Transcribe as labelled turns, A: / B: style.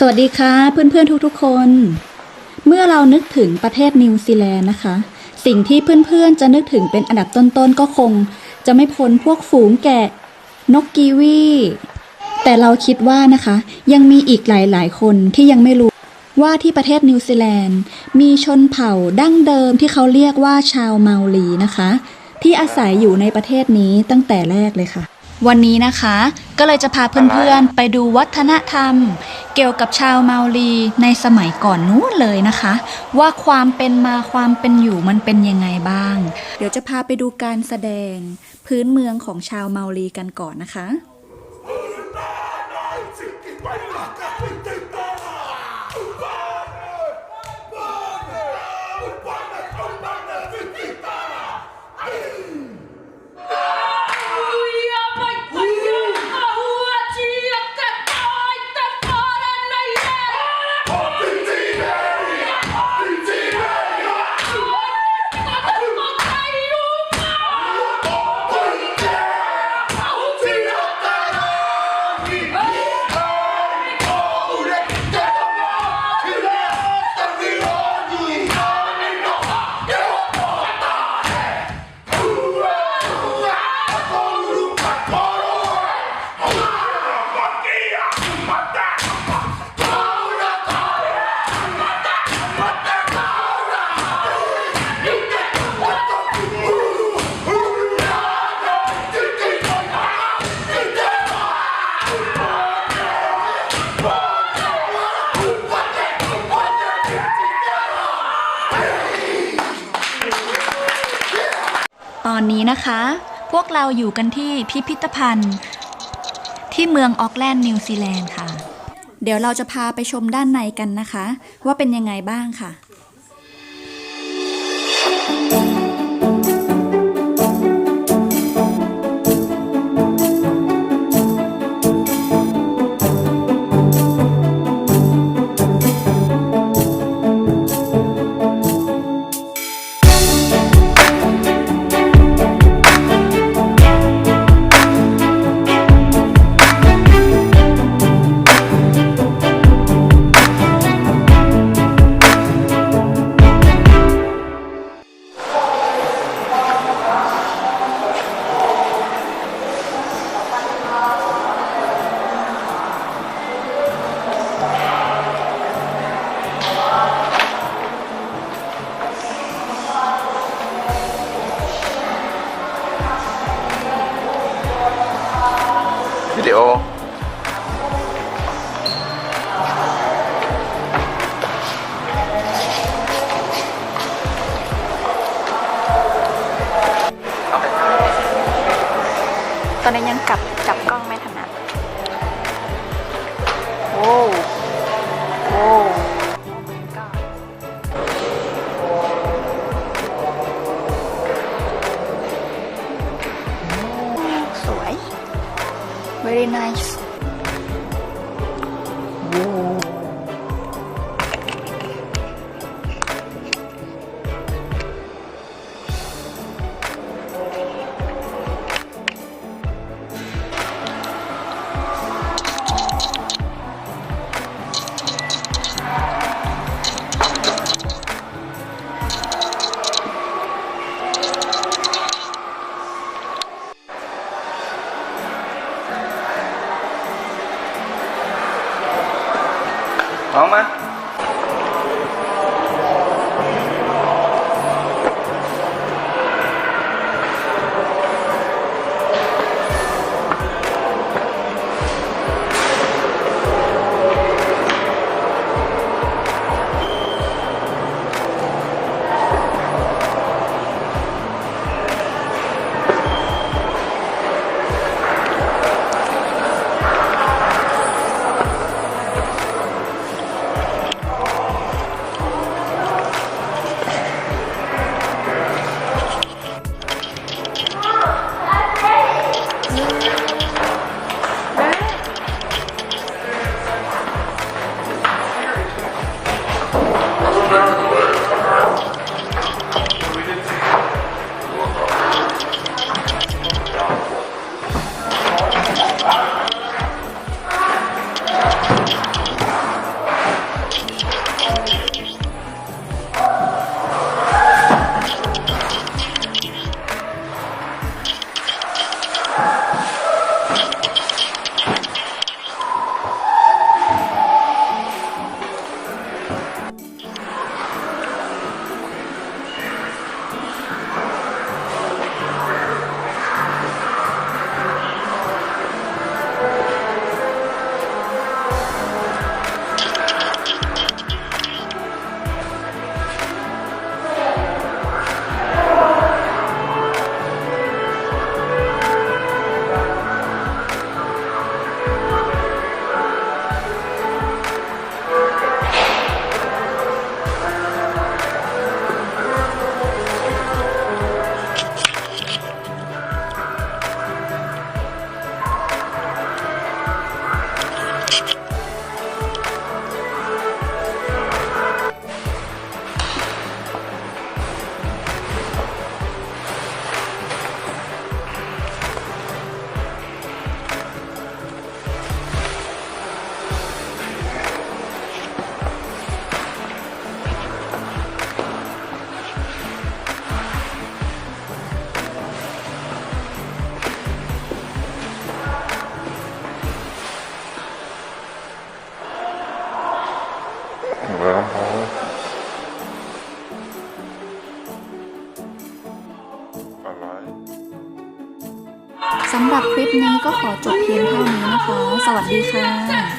A: สวัสดีค่ะเพื่อนๆทุกๆคน เมื่อเรานึกถึงประเทศนิวซีแลนด์นะคะ สิ่งที่เพื่อนๆจะนึกถึงเป็นอันดับต้นๆก็คง จะไม่พ้นพวกฝูงแกะ นกกีวี แต่เราคิดว่านะคะ ยังมีอีกหลายๆ คนที่ยังไม่รู้ว่าที่ประเทศนิวซีแลนด์ มีชนเผ่าดั้งเดิมที่เขาเรียกว่าชาวเมาลีนะคะ ที่อาศัยอยู่ในประเทศนี้ตั้งแต่แรกเลยค่ะ วันนี้นะคะก็เลยจะพาเพื่อนๆ ไปดูวัฒนธรรม เกี่ยวกับชาวเมาลีในสมัยก่อนนู้นเลยนะคะ ว่าความเป็นมาความเป็นอยู่มันเป็นยังไงบ้าง เดี๋ยวจะพาไปดูการแสดงพื้นเมืองของชาวเมาลีกันก่อนนะคะ ตอนนี้นะคะ พวกเราอยู่กันที่พิพิธภัณฑ์ ที่เมืองออกแลนด์นิวซีแลนด์ค่ะ เดี๋ยวเราจะพาไปชมด้านในกันนะคะ ว่าเป็นยังไงบ้างค่ะ
B: วิดีโอ
C: ตอนนี้ยังกลับจับกล้องไม่ถนัดโอ้ very nice. โสำ
B: หรับคลิปนี้
A: ก็ขอจบเพียงเท่านี้นะคะ สวัสดีค่ะ